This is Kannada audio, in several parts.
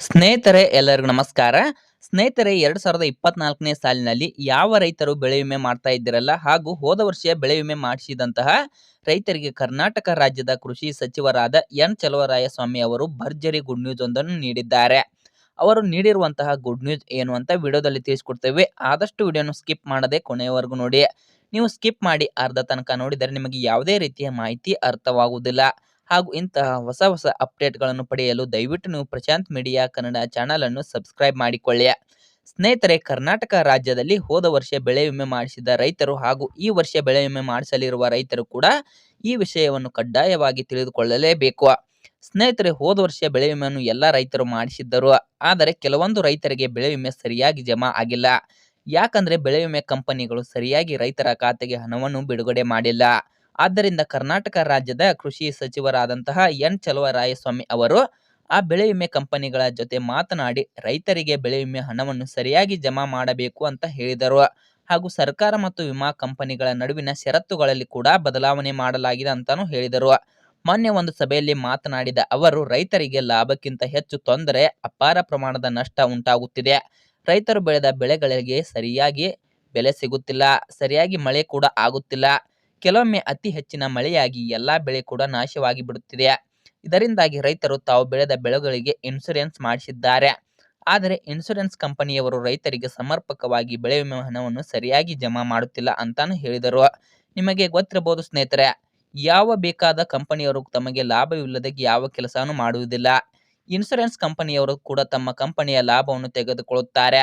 ಸ್ನೇಹಿತರೆ, ಎಲ್ಲರಿಗೂ ನಮಸ್ಕಾರ. ಸ್ನೇಹಿತರೆ, ಎರಡು ಸಾವಿರದ ಇಪ್ಪತ್ನಾಲ್ಕನೇ ಸಾಲಿನಲ್ಲಿ ಯಾವ ರೈತರು ಬೆಳೆ ವಿಮೆ ಮಾಡ್ತಾ ಇದ್ದೀರಲ್ಲ? ಹಾಗೂ ಹೋದ ವರ್ಷ ಬೆಳೆ ವಿಮೆ ಮಾಡಿಸಿದಂತಹ ರೈತರಿಗೆ ಕರ್ನಾಟಕ ರಾಜ್ಯದ ಕೃಷಿ ಸಚಿವರಾದ ಎನ್ ಚಲುವರಾಯಸ್ವಾಮಿ ಅವರು ಭರ್ಜರಿ ಗುಡ್ ನ್ಯೂಸ್ ಒಂದನ್ನು ನೀಡಿದ್ದಾರೆ. ಅವರು ನೀಡಿರುವಂತಹ ಗುಡ್ ನ್ಯೂಸ್ ಏನು ಅಂತ ವಿಡಿಯೋದಲ್ಲಿ ತಿಳಿಸ್ಕೊಡ್ತೇವೆ. ಆದಷ್ಟು ವಿಡಿಯೋನು ಸ್ಕಿಪ್ ಮಾಡದೆ ಕೊನೆಯವರೆಗೂ ನೋಡಿ. ನೀವು ಸ್ಕಿಪ್ ಮಾಡಿ ಅರ್ಧ ತನಕ ನೋಡಿದರೆ ನಿಮಗೆ ಯಾವುದೇ ರೀತಿಯ ಮಾಹಿತಿ ಅರ್ಥವಾಗುವುದಿಲ್ಲ. ಹಾಗೂ ಇಂತಹ ಹೊಸ ಹೊಸ ಅಪ್ಡೇಟ್ಗಳನ್ನು ಪಡೆಯಲು ದಯವಿಟ್ಟು ನೀವು ಪ್ರಶಾಂತ್ ಮೀಡಿಯಾ ಕನ್ನಡ ಚಾನಲ್ ಅನ್ನು ಸಬ್ಸ್ಕ್ರೈಬ್ ಮಾಡಿಕೊಳ್ಳಿ. ಸ್ನೇಹಿತರೆ, ಕರ್ನಾಟಕ ರಾಜ್ಯದಲ್ಲಿ ಹೋದ ವರ್ಷ ಬೆಳೆ ವಿಮೆ ಮಾಡಿಸಿದ ರೈತರು ಹಾಗೂ ಈ ವರ್ಷ ಬೆಳೆ ವಿಮೆ ಮಾಡಿಸಲಿರುವ ರೈತರು ಕೂಡ ಈ ವಿಷಯವನ್ನು ಕಡ್ಡಾಯವಾಗಿ ತಿಳಿದುಕೊಳ್ಳಲೇಬೇಕು. ಸ್ನೇಹಿತರೆ, ಹೋದ ವರ್ಷ ಬೆಳೆ ವಿಮೆಯನ್ನು ಎಲ್ಲ ರೈತರು ಮಾಡಿಸಿದ್ದರು. ಆದರೆ, ಕೆಲವೊಂದು ರೈತರಿಗೆ ಬೆಳೆ ವಿಮೆ ಸರಿಯಾಗಿ ಜಮಾ ಆಗಿಲ್ಲ. ಯಾಕಂದ್ರೆ, ಬೆಳೆ ವಿಮೆ ಕಂಪನಿಗಳು ಸರಿಯಾಗಿ ರೈತರ ಖಾತೆಗೆ ಹಣವನ್ನು ಬಿಡುಗಡೆ ಮಾಡಿಲ್ಲ. ಆದ್ದರಿಂದ ಕರ್ನಾಟಕ ರಾಜ್ಯದ ಕೃಷಿ ಸಚಿವರಾದಂತಹ ಎನ್ ಚಲುವರಾಯಸ್ವಾಮಿ ಅವರು ಆ ಬೆಳೆ ವಿಮೆ ಕಂಪನಿಗಳ ಜೊತೆ ಮಾತನಾಡಿ, ರೈತರಿಗೆ ಬೆಳೆ ವಿಮೆ ಹಣವನ್ನು ಸರಿಯಾಗಿ ಜಮಾ ಮಾಡಬೇಕು ಅಂತ ಹೇಳಿದರು. ಹಾಗೂ ಸರ್ಕಾರ ಮತ್ತು ವಿಮಾ ಕಂಪನಿಗಳ ನಡುವಿನ ಷರತ್ತುಗಳಲ್ಲಿ ಕೂಡ ಬದಲಾವಣೆ ಮಾಡಲಾಗಿದೆ ಅಂತಾನು ಹೇಳಿದರು. ಮೊನ್ನೆ ಒಂದು ಸಭೆಯಲ್ಲಿ ಮಾತನಾಡಿದ ಅವರು, ರೈತರಿಗೆ ಲಾಭಕ್ಕಿಂತ ಹೆಚ್ಚು ತೊಂದರೆ, ಅಪಾರ ಪ್ರಮಾಣದ ನಷ್ಟ ಉಂಟಾಗುತ್ತಿದೆ. ರೈತರು ಬೆಳೆದ ಬೆಳೆಗಳಿಗೆ ಸರಿಯಾಗಿ ಬೆಲೆ ಸಿಗುತ್ತಿಲ್ಲ, ಸರಿಯಾಗಿ ಮಳೆ ಕೂಡ ಆಗುತ್ತಿಲ್ಲ. ಕೆಲವೊಮ್ಮೆ ಅತಿ ಹೆಚ್ಚಿನ ಮಳೆಯಾಗಿ ಎಲ್ಲಾ ಬೆಳೆ ಕೂಡ ನಾಶವಾಗಿ ಬಿಡುತ್ತಿದೆ ಇದರಿಂದಾಗಿ ರೈತರು ತಾವು ಬೆಳೆದ ಬೆಳೆಗಳಿಗೆ ಇನ್ಸೂರೆನ್ಸ್ ಮಾಡಿಸಿದ್ದಾರೆ. ಆದರೆ ಇನ್ಸೂರೆನ್ಸ್ ಕಂಪನಿಯವರು ರೈತರಿಗೆ ಸಮರ್ಪಕವಾಗಿ ಬೆಳೆ ವಿಮೆ ಹಣವನ್ನು ಸರಿಯಾಗಿ ಜಮಾ ಮಾಡುತ್ತಿಲ್ಲ ಅಂತಾನು ಹೇಳಿದರು. ನಿಮಗೆ ಗೊತ್ತಿರಬಹುದು ಸ್ನೇಹಿತರೆ, ಯಾವ ಬೇಕಾದ ಕಂಪನಿಯವರು ತಮಗೆ ಲಾಭವಿಲ್ಲದೆ ಯಾವ ಕೆಲಸವನ್ನು ಮಾಡುವುದಿಲ್ಲ. ಇನ್ಸೂರೆನ್ಸ್ ಕಂಪನಿಯವರು ಕೂಡ ತಮ್ಮ ಕಂಪನಿಯ ಲಾಭವನ್ನು ತೆಗೆದುಕೊಳ್ಳುತ್ತಾರೆ.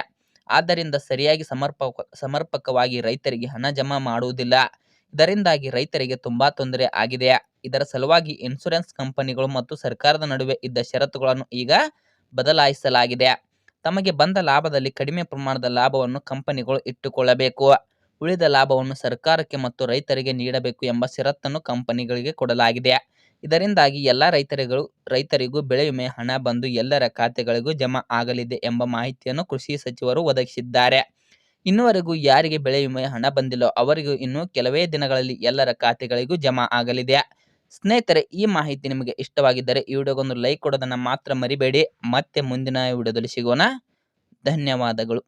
ಆದ್ದರಿಂದ ಸರಿಯಾಗಿ ಸಮರ್ಪಕ, ಸಮರ್ಪಕವಾಗಿ ರೈತರಿಗೆ ಹಣ ಜಮಾ ಮಾಡುವುದಿಲ್ಲ. ಇದರಿಂದಾಗಿ ರೈತರಿಗೆ ತುಂಬಾ ತೊಂದರೆ ಆಗಿದೆ. ಇದರ ಸಲುವಾಗಿ ಇನ್ಸೂರೆನ್ಸ್ ಕಂಪನಿಗಳು ಮತ್ತು ಸರ್ಕಾರದ ನಡುವೆ ಇದ್ದ ಷರತ್ತುಗಳನ್ನು ಈಗ ಬದಲಾಯಿಸಲಾಗಿದೆ. ತಮಗೆ ಬಂದ ಲಾಭದಲ್ಲಿ ಕಡಿಮೆ ಪ್ರಮಾಣದ ಲಾಭವನ್ನು ಕಂಪನಿಗಳು ಇಟ್ಟುಕೊಳ್ಳಬೇಕು. ಉಳಿದ ಲಾಭವನ್ನು ಸರ್ಕಾರಕ್ಕೆ ಮತ್ತು ರೈತರಿಗೆ ನೀಡಬೇಕು ಎಂಬ ಷರತ್ತನ್ನು ಕಂಪನಿಗಳಿಗೆ ಕೊಡಲಾಗಿದೆ. ಇದರಿಂದಾಗಿ ಎಲ್ಲ ರೈತರುಗಳು, ರೈತರಿಗೂ ಬೆಳೆ ವಿಮೆ ಹಣ ಬಂದು ಎಲ್ಲರ ಖಾತೆಗಳಿಗೂ ಜಮಾ ಆಗಲಿದೆ ಎಂಬ ಮಾಹಿತಿಯನ್ನು ಕೃಷಿ ಸಚಿವರು ಒದಗಿಸಿದ್ದಾರೆ. ಇನ್ನುವರೆಗೂ ಯಾರಿಗೆ ಬೆಳೆ ವಿಮೆ ಹಣ ಬಂದಿಲ್ಲೋ ಅವರಿಗೂ ಇನ್ನು ಕೆಲವೇ ದಿನಗಳಲ್ಲಿ ಎಲ್ಲರ ಖಾತೆಗಳಿಗೂ ಜಮಾ ಆಗಲಿದೆ. ಸ್ನೇಹಿತರೆ, ಈ ಮಾಹಿತಿ ನಿಮಗೆ ಇಷ್ಟವಾಗಿದ್ದರೆ ಈ ವಿಡಿಯೋಗೊಂದು ಲೈಕ್ ಕೊಡೋದನ್ನು ಮಾತ್ರ ಮರಿಬೇಡಿ. ಮತ್ತೆ ಮುಂದಿನ ವಿಡಿಯೋದಲ್ಲಿ ಸಿಗೋಣ. ಧನ್ಯವಾದಗಳು.